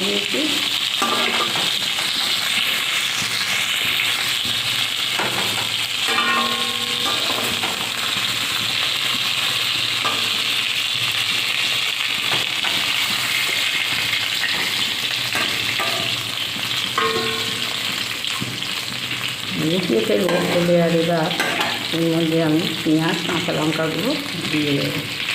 দিয়েছি মিশিয়ে ফেলব ফেলে আর এবার এর মধ্যে আমি পেঁয়াজ কাঁচা লঙ্কাগুলো দিয়ে দেবো।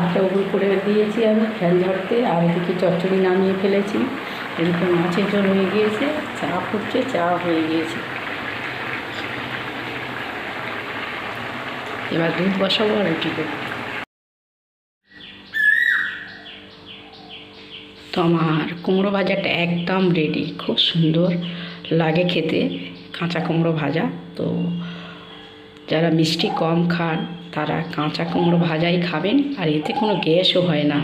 ভাতটা উগুল করে দিয়েছি আমি, ফ্যান ঝরতে আর এদিকে চচ্চড়ি নামিয়ে ফেলেছি। এদিকে মাছের ঝোল হয়ে গিয়েছে, চা ফুটছে, চা হয়ে গিয়েছে। এবার দুধ বসাবো আর রুটি দেবো তো আমার কুমড়ো ভাজাটা একদম রেডি খুব সুন্দর লাগে খেতে, কাঁচা কুমড়ো ভাজা। তো যারা মিষ্টি কম খান, তারা কাঁচা কুমড়ো ভাজাই খাবেন আর এতে কোনো গ্যাসও হয় না।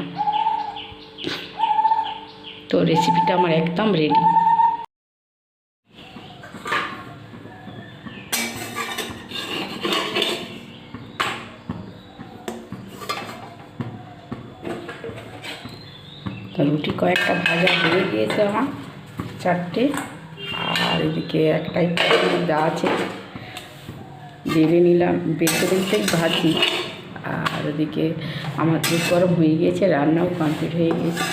তো রেসিপিটা আমার একদম রেডি রুটি কয়েকটা ভাজা হয়ে গিয়েছে আমার, চারটে। আর এদিকে একটাই দা আছে। বেড়ে নিলাম বেঁচে বেলতে ভাজি। আর ওদিকে আমার দুধ গরম হয়ে গিয়েছে, রান্নাও কমপ্লিট হয়ে গিয়েছে।